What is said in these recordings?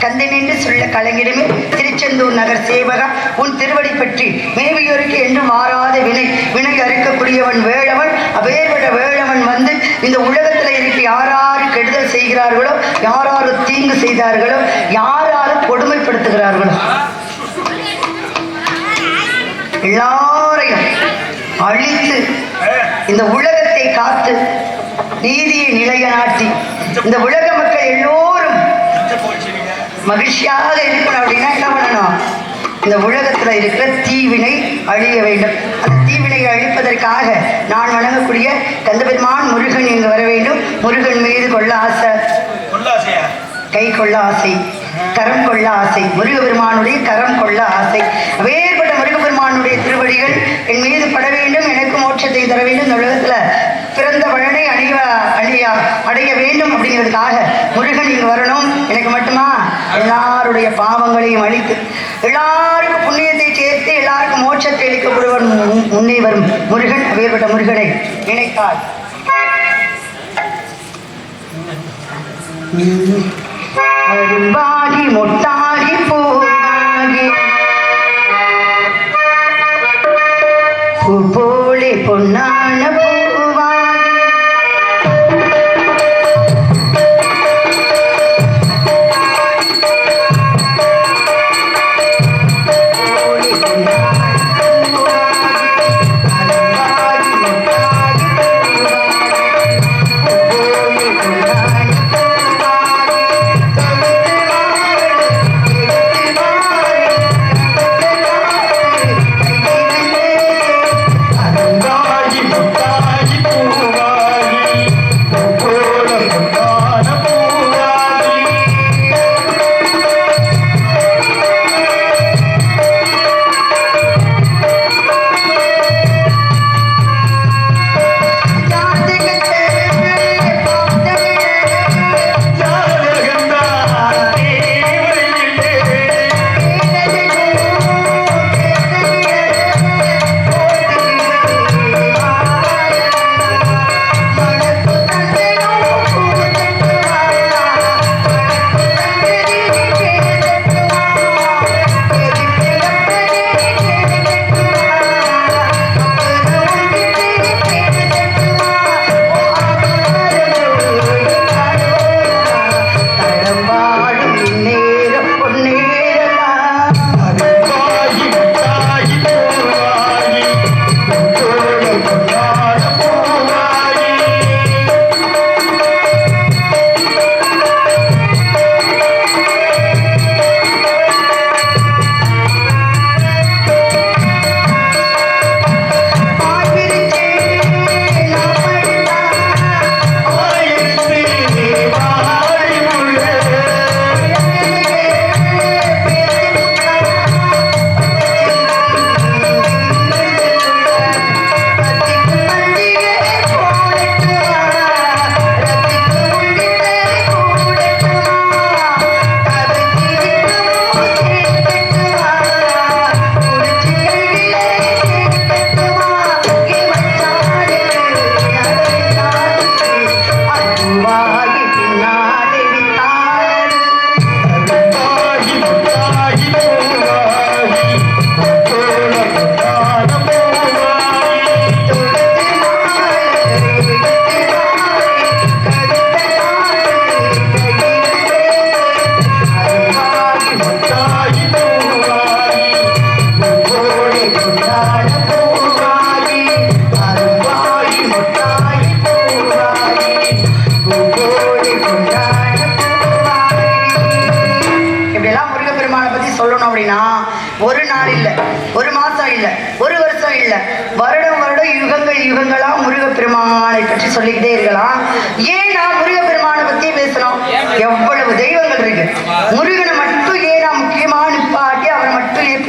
வல்வினையும் கந்தனின்று சொல்ல கலைஞருமே திருச்செந்தூர் நகர் சேவகா உன் திருவடி பற்றி மேவியோருக்கு என்று மாறாத வினை. வினை அறுக்கக்கூடியவன் வேளவன் அபேர்பட வேளவன் வந்து இந்த உலகத்தில் இருக்க யாராரு கெடுதல் செய்கிறார்களோ யாராரு தீங்கு செய்தார்களோ யாராரு கொடுமைப்படுத்துகிறார்களோ. எல்லாரையும் அழித்து இந்த உலகத்தை காத்து நீதியை நிலைநாட்டி இந்த உலக மகிழ்ச்சியாக இருக்கணும் அப்படின்னா என்ன பண்ணணும்? இந்த உலகத்துல இருக்கிற தீவினை அழிய வேண்டும். அந்த தீவினை அழிப்பதற்காக நான் வணங்கக்கூடிய கந்தபெருமான் முருகன் இங்கு வர வேண்டும். முருகன் மீது கொள்ள ஆசை. கை கொள்ள ஆசை. கரம் கொள்ள ஆசை. முருகபெருமானுடைய கரம் கொள்ள ஆசை. வேறுபட்ட முருகபெருமானுடைய திருவடிகள் என் மீது பட வேண்டும். எனக்கு மோட்சத்தை தர வேண்டும். இந்த உலகத்துல பிறந்த பலனை அணிய அணிய அடைய வேண்டும் அப்படிங்கிறதுக்காக முருகன் இங்கு வரணும். எனக்கு மட்டுமா? எல்லாருடைய பாவங்களையும் அழித்து. எல்லாருக்கும் புண்ணியத்தை சேர்த்து எல்லாருக்கும் மோட்சத்தை அளிக்கப்படுவன் முன்னே வரும் முருகன் வேறுபட்ட முருகனை நினைத்தால். அரும்பாகி மொட்டாகி பூவாகி. பூ போலே பொன்னான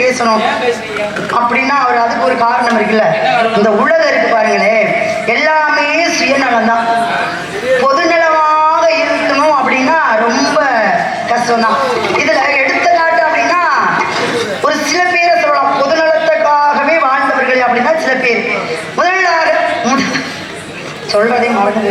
பேசணும். அப்படின்னா அவர் அதுக்கு ஒரு காரணம் இருக்குல்ல. இந்த உலகம் இருக்கு பாருங்களேன் எல்லாமே சுயநலம் தான் பொதுநலமாக இருக்கணும் அப்படின்னா ரொம்ப கஷ்டம்தான். இதுல எடுத்துக்காட்டு அப்படின்னா ஒரு சில பேரை சொல்லலாம். பொதுநலத்துக்காகவே வாழ்ந்தவர்கள் அப்படின்னா சில பேர். முதலாக முத- சொல்றதே மறந்து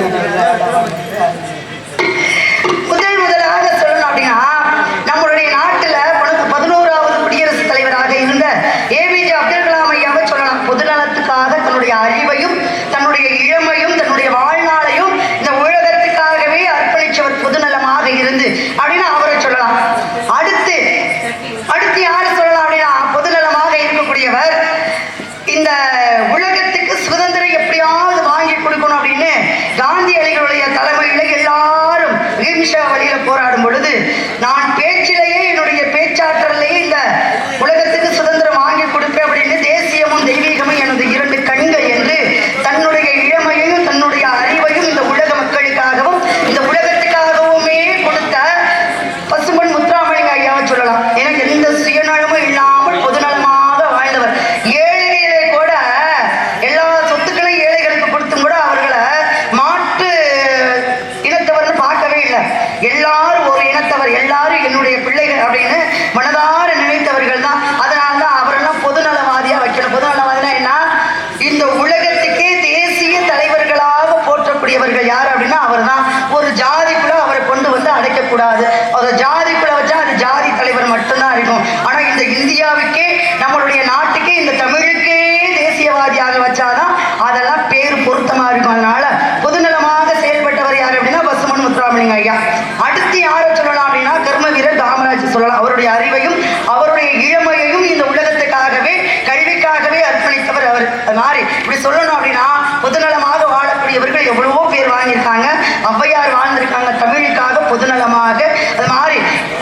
அவர் அது மாதிரி இப்படி சொல்லணும் அப்படின்னா பொதுநலமாக வாழக்கூடியவர்கள் எவ்வளவோ பேர் வாழ்ந்திருக்காங்க. ஔவையார் வாழ்ந்திருக்காங்க தமிழுக்காக பொதுநலமாக. அது மாதிரி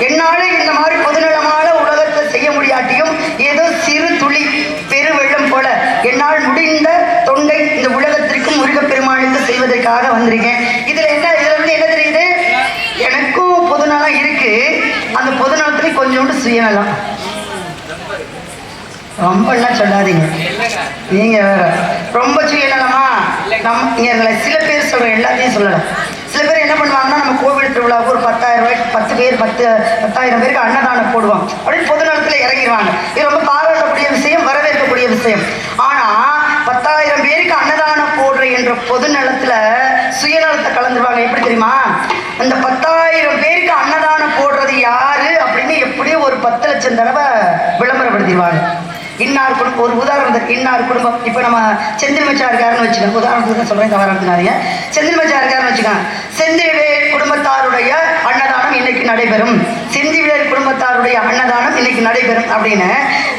என்னால இந்த மாதிரி பொதுநலமான உலகத்தை செய்ய முடியாட்டியும் ஏதோ சிறு துளி பெருவெள்ளம் போல என்னால் முடிந்த தொண்டை இந்த உலகத்திற்கும் முருகப்பெருமானுக்கு செய்வதற்காக வந்திருக்கேன். இதுல என்ன இதுல வந்து என்ன தெரியுது? எனக்கும் பொதுநலம் இருக்கு. அந்த பொதுநலத்துல கொஞ்சோண்டு சுயநலம். ரொம்பலாம் சொல்லாதீங்க. நீங்க வேற. ரொம்ப சுயநலமா நம் இங்க சில பேர் சொல்ற எல்லாத்தையும் சொல்லலாம் சில பேர் என்ன பண்ணுவாங்கன்னா நம்ம கோவில் திருவிழாவுக்கு ஒரு பத்தாயிரம் ரூபாய்க்கு பத்து பேர் பத்து பத்தாயிரம் பேருக்கு அன்னதானம் போடுவோம் அப்படின்னு பொது நலத்தில் இறங்கிடுவாங்க இது ரொம்ப பாராட்டக்கூடிய விஷயம் வரவேற்கக்கூடிய விஷயம். ஆனா பத்தாயிரம் பேருக்கு அன்னதானம் போடுற என்ற பொது நலத்துல சுயநலத்தை கலந்துருவாங்க. எப்படி தெரியுமா? அந்த பத்தாயிரம் பேருக்கு அன்னதானம் போடுறது யாரு அப்படின்னு எப்படியும் ஒரு பத்து லட்சம் தடவை விளம்பரப்படுத்திடுவாங்க. இன்னார் குடும்பம் ஒரு உதாரணத்துக்கு இன்னார் குடும்பம். இப்போ நம்ம செந்தில் இருக்காருன்னு வச்சுக்கோங்க. உதாரணத்துக்கு தான் சொல்கிறேன் தவறாக எடுத்துக்காதீங்க. செந்தில் இருக்காருன்னு வச்சுக்கோங்க. செந்தில்வேல் குடும்பத்தாருடைய அன்னதானம் இன்னைக்கு நடைபெறும். செந்திவேல் குடும்பத்தாருடைய அன்னதானம் இன்னைக்கு நடைபெறும் அப்படின்னு.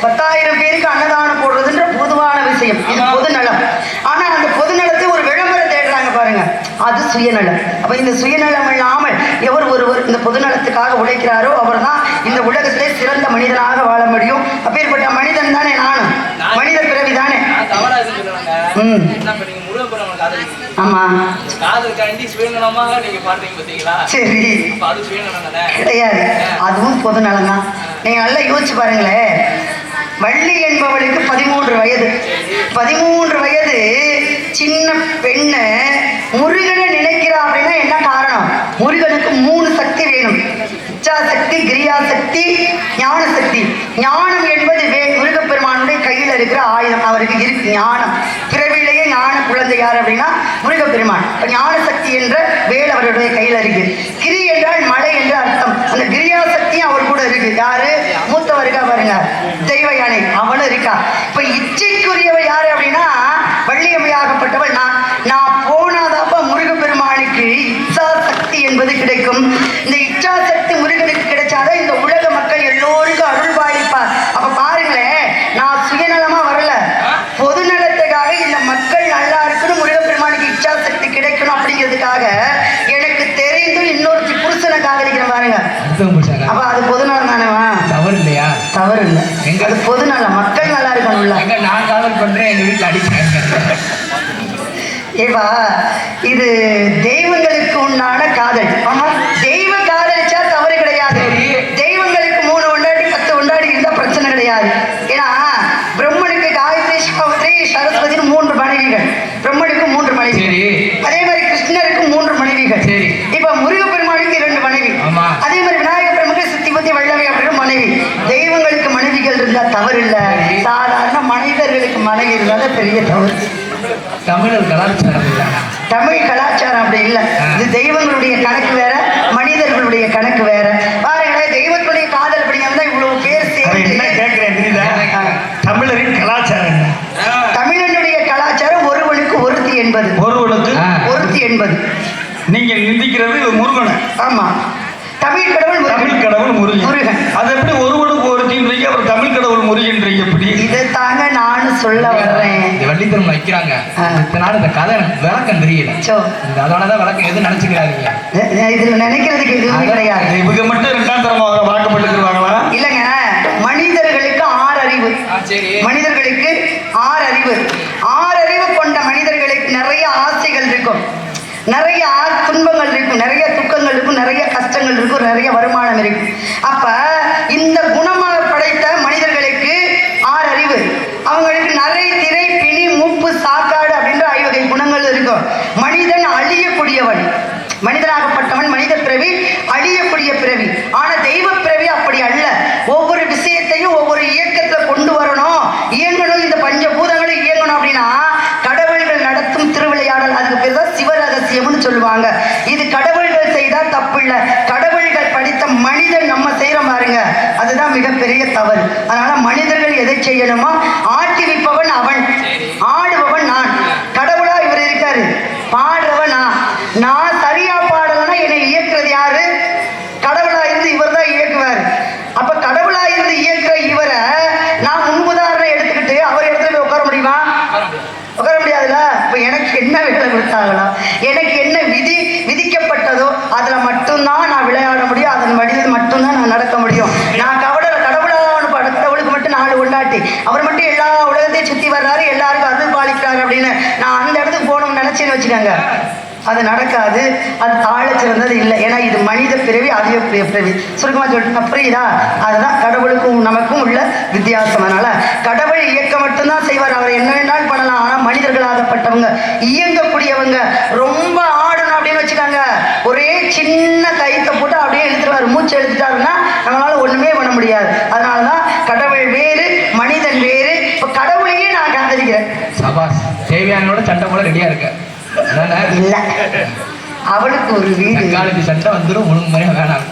பத்தாயிரம் பேருக்கு அன்னதானம் போடுறதுன்ற பொதுவான விஷயம். இது பொது நலம் ஆனால் அந்த பொது பாருங்க. அது சுயநலம். அப்ப இந்த சுயநலம் இல்லாமல் எவர் ஒருவர் இந்த பொதுநலத்துக்காக உழைக்கிறாரோ அவர்தான் இந்த உலகத்திலே சிறந்த மனிதனாக வாழ முடியும். அப்பேற்பட்ட மனிதன் தானே நானும். மனித பிறவி தானே. ஆமா? சரி? கிடையாது. அதுவும் பொதுநலம் தான் நீங்க நல்லா யோசிச்சு பாருங்களேன். வள்ளி என்பவளுக்கு பதிமூன்று வயது. பதிமூன்று வயது சின்ன பெண்ணை முருகனை நினைக்கிறா அப்படின்னா என்ன காரணம்? முருகனுக்கு மூணு சக்தி வேணும். இச்சா சக்தி கிரியா சக்தி ஞான சக்தி ஞானம் என்பது வே முருகப்பெருமானுடைய கையில் இருக்கிற ஆயுதம். அவருக்கு இருக்கு ஞானம். பிறவிலேயே ஞான குழந்தை யார் அப்படின்னா முருகப்பெருமான். ஞான சக்தி என்ற வேல் அவருடைய கையில் இருக்கு. கிரி என்றால் மலை என்று அர்த்தம். அந்த கிரியா சக்தியும் அவர் கூட இருக்கு. யாரு? மூத்தவர் இருக்கா பாருங்க. தெய்வ யானை. அவனும் இருக்கா. இப்ப இச்சைக்குரியவள் யாரு அப்படின்னா வள்ளியம்மையாகப்பட்டவள் நான். நான் போனாதாப்ப முருகப்பெருமானுக்கு இச்சா சக்தி என்பது கிடைக்கும். இந்த இச்சா சக்தி முருகனுக்கு கிடைச்சாதான் இந்த உலக மக்கள் எல்லோருக்கும் அருள் பாலிப்பார் அப்ப பாருங்களேன் நான் சுயநலமா வரல பொது நலத்துக்காக இந்த மக்கள் நல்லா இருக்கணும் முருகப்பெருமானுக்கு இச்சா சக்தி கிடைக்கணும் அப்படிங்கிறதுக்காக எனக்கு தெரிந்தும் இன்னொருத்தி புருஷனை காதலிக்கிறேன் அடுத்தவங்க புருஷன் அப்ப அது பொதுநலம் தானேவா தவறு இல்லையா தவறு இல்லை எங்க? அது பொதுநலம் மக்கள் நல்லா இருக்கணும்ல. எங்க நான் காதல் பண்றேன் எங்க வீட்டுல அடிக்கிறாங்க. ஏவா இது தெய்வங்களுக்கு உண்டான காதல். ஆமா தெய்வ காதலிச்சா தவறு கிடையாது. தெய்வங்களுக்கு மூணு ஒண்டாடி பத்து ஒண்டாடி இருந்தா பிரச்சனை கிடையாது ஏன்னா பிரம்மனுக்கு காயத்ரி சாவித்ரி சரஸ்வதினு மூன்று மனைவிகள் பிரம்மனுக்கு மூன்று மனைவி சரி. அதே மாதிரி கிருஷ்ணருக்கு மூன்று மனைவிகள் சரி. இப்ப முருகப்பெருமானுக்கு இரண்டு மனைவி ஆமா. அதே மாதிரி விநாயக பெருமானுக்கு சித்தி புத்தி வல்லவை அப்படின்னு மனைவி தெய்வங்களுக்கு மனைவிகள் இருந்தா தவறு இல்ல. சாதாரண மனிதர்களுக்கு மனைவி இருந்தாதான் பெரிய தவறு. தமிழர் கலாச்சாரம் தமிழ் கலாச்சாரம் அப்படி இல்லை. இது தெய்வங்களுடைய கணக்கு வேற மனிதர்களுடைய கணக்கு வேற. பாருங்களேன் தெய்வத்துடைய காதல் அப்படிங்கிறத இவ்வளவு பேர் சேர்ந்து. கேட்கிறேன். தமிழரின் கலாச்சாரம் தமிழனுடைய கலாச்சாரம் ஒருவனுக்கு ஒருத்தி என்பது. ஒருவனுக்கு. ஒருத்தி என்பது. நீங்க நிந்திக்கிறது முருகனை. ஆமா தமிழ் கடவுள் முருகன். தமிழ் கடவுள் முருகன் முருகன். அது எப்படி ஒருவனுக்கு ஒருத்தின்றீங்க அப்புறம் தமிழ் கடவுள் முருகன்றீங்க எப்படி இதை தாங்க நானும் சொல்ல வள்ளித்திரம் வைக்கிறாங்க. ஆ. இத்தனை நாள் இந்த கதை எனக்கு விளக்கம் தெரியல. இந்த அதனாலதான் விளக்கம் எதுவும் இதுல நினைக்கிறதுக்கு எதுவுமே கிடையாது. இவங்க மட்டும் ரெண்டாம் தரமாக வாக்கப்பட்டுருவாங்களா இல்லைங்க. மனிதர்களுக்கு ஆறு அறிவு. மனிதர்களுக்கு ஆறு அறிவு. ஆறு அறிவு கொண்ட மனிதர்களுக்கு நிறைய ஆசைகள் இருக்கும். நிறைய துன்பங்கள் இருக்கும். நிறைய துக்கங்கள் இருக்கும். நிறைய கஷ்டங்கள் இருக்கும். நிறைய வருமானம் இருக்கும். அப்ப இந்த குணமாக படைத்த மனிதர்களுக்கு ஆறு அறிவு. அவங்களுக்கு நிறை திரை பிணி மூப்பு சாக்காடு அப்படின்ற ஐவகை குணங்கள் இருக்கும். மனிதன் அழியக்கூடியவன். மனிதனாகப்பட்டவன் மனித பிறவி அழியக்கூடிய பிறவி. ஆனா தெய்வ பிறவி அப்படி அல்ல. ஒவ்வொரு விஷயத்தையும் ஒவ்வொரு இயக்கத்தை கொண்டு வரணும். இயங்கணும். இந்த பஞ்ச பூதங்களை இயங்கணும் அப்படின்னா கடவுள்கள் நடத்தும் திருவிளையாடல் அதுக்கு பேர் தான் சிவ சிவரகசியம்னு சொல்லுவாங்க. இது கடவுள்கள் செய்தா தப்பு இல்லை கடவுள்கள் படித்த மனிதன் நம்ம செய்யற பாருங்க. அதுதான் மிகப்பெரிய தவறு. அதனால மனிதர்கள் எதை செய்யணுமோ அவர் மட்டும் எல்லா உலகத்தையும் சுத்தி வர்றாரு எல்லாருக்கும் அருள் பாலிக்கிறாரு அப்படின்னு நான் அந்த இடத்துக்கு போகணும்னு நினைச்சேன்னு வச்சுக்கோங்க. அது நடக்காது. அது தாழ சிறந்தது இல்லை. ஏன்னா இது மனித பிறவி அதிக பிறவி. சுருக்கமாக சொல்லிட்டு புரியுதா? அதுதான் கடவுளுக்கும் நமக்கும் உள்ள வித்தியாசம். அதனால கடவுள் இயக்க மட்டும்தான் செய்வார். அவர் என்ன வேணாலும் பண்ணலாம். ஆனால் மனிதர்களாகப்பட்டவங்க இயங்கக்கூடியவங்க ரொம்ப ஆடணும் அப்படின்னு வச்சுக்காங்க. ஒரே சின்ன கைத்தை போட்டு அப்படியே எழுத்துருவார் மூச்சு எழுத்துட்டாருன்னா நம்மளால ஒண்ணுமே பண்ண முடியாது. அதனால தான் கடவுள் வேறு மனித வேறு இப்போ கடவுளையே நான் காதலிக்கிறேன் சபாஸ் தேவையானோட சண்டை போல ரெடியா இருக்க? இல்ல. அவளுக்கு ஒரு வீடு. தக்காளிக்கு சண்டை வந்துடும் ஒழுங்கு முறையா வேணாம்.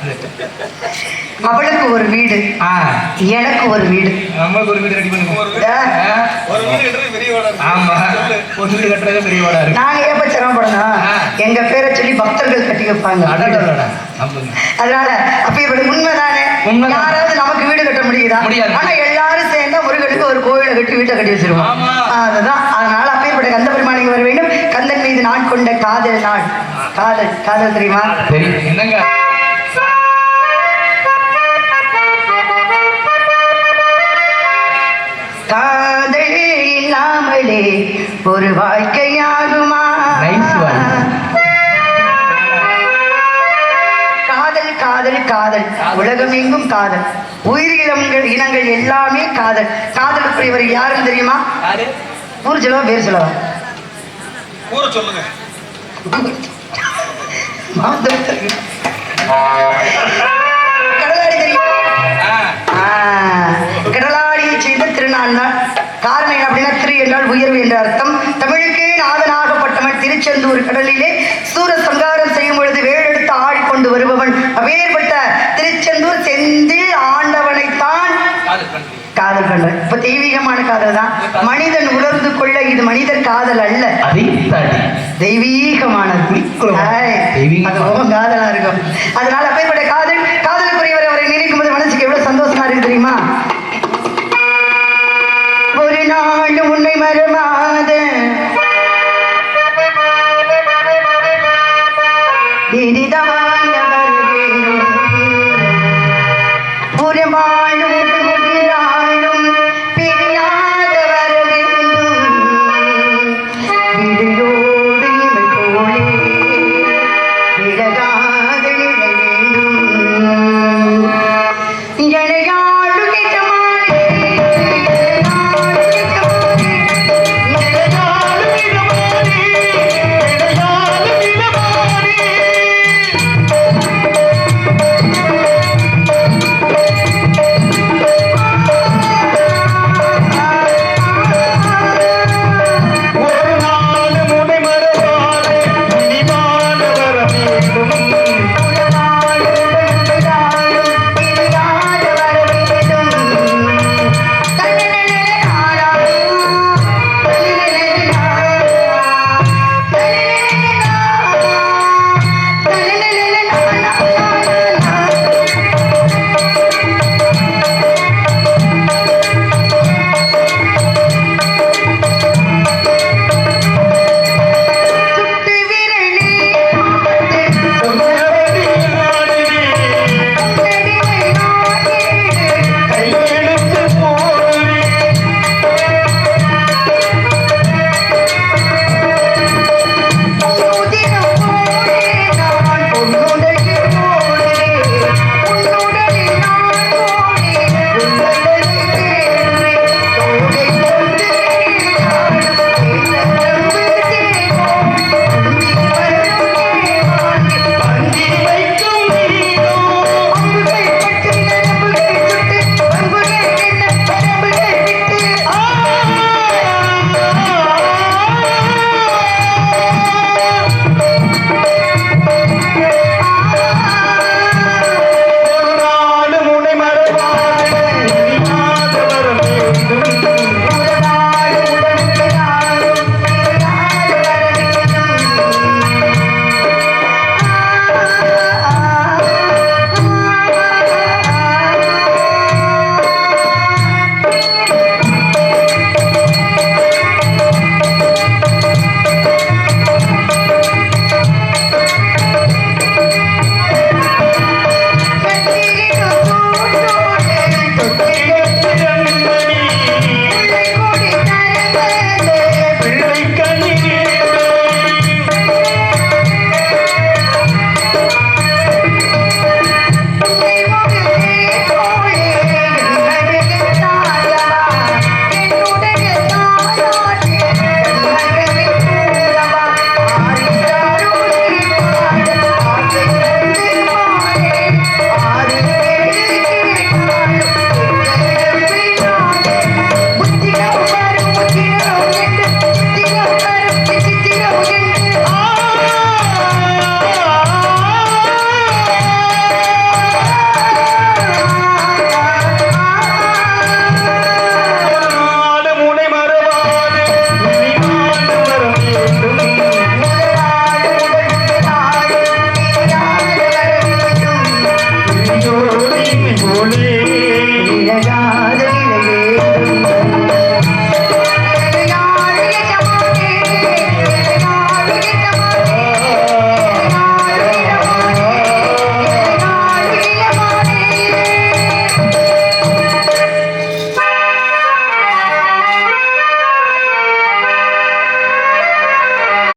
அவளுக்கு ஒரு வீடு. ஆ. எனக்கு ஒரு வீடு. நம்மளுக்கு ஒரு வீடு ரெடி பண்ணுங்க ஆ, ஒரு வீடு கட்டுறது பெரிய வேலை இருக்கு. ஆமா. ஒரு வீடு கட்டுறதே பெரிய வீடா இருக்கு. நாங்க ஏப்ப சிரமப்படணும். எங்க பேரை சொல்லி பக்தர்கள் கட்டி வைப்பாங்க. அதனால அப்ப இப்படி உண்மைதானே? உண்மைதான். யாராவது நமக்கு வீடு கட்ட முடியுதா? முடியாது. ஆனா எல்லாரும் முருகனுக்கு ஒரு கோயிலை கட்டி வீட்டை கட்டி வச்சிருவோம். அதுதான். அதனால அப்பேற்பட்ட கந்த பெருமானிக்கு வர வேண்டும். கந்தன் மீது நான் கொண்ட காதல் நாள் காதல் காதல் தெரியுமா? தெரியும். என்னங்க? காதல் இல்லாமலே ஒரு வாழ்க்கையாகுமா காதல் காதல். காதல் உலகம் எங்கும் காதல். உயிரினங்கள் இனங்கள் எல்லாமே காதல். காதலுக்குரியவர் யாருன்னு தெரியுமா? ஊர் சொல்லவா பேர் சொல்லவா? ஊரை சொல்லுங்க. கடலாடி தெரியுமா? கடலாடியை செய்த திருநாள் நாள். காரணம் என்ன அப்படின்னா திரு என்றால் உயர்வு என்ற அர்த்தம். தமிழுக்கே நாதனாகப்பட்டவன் திருச்செந்தூர் கடலிலே சூர சங்காரம் செய்யும் பொழுது வேலெடுத்து ஆடிக்கொண்டு வருபவன் அப்பேற்பட்ட திருச்செந்தூர் செந்தில் ஆண்டவனைத்தான் காதல் பண்றேன் இப்ப தெய்வீகமான காதல் தான். மனிதன் உணர்ந்து கொள்ள இது மனிதர் காதல் அல்ல. தெய்வீகமானது காதலா இருக்கும். அதனால அப்பேற்பட்ட காதல் காதலுக்குரியவர் அவரை நினைக்கும் போது மனசுக்கு எவ்வளவு சந்தோஷமா இருக்கு தெரியுமா? ஒரு நாள் உன்னை மறவாத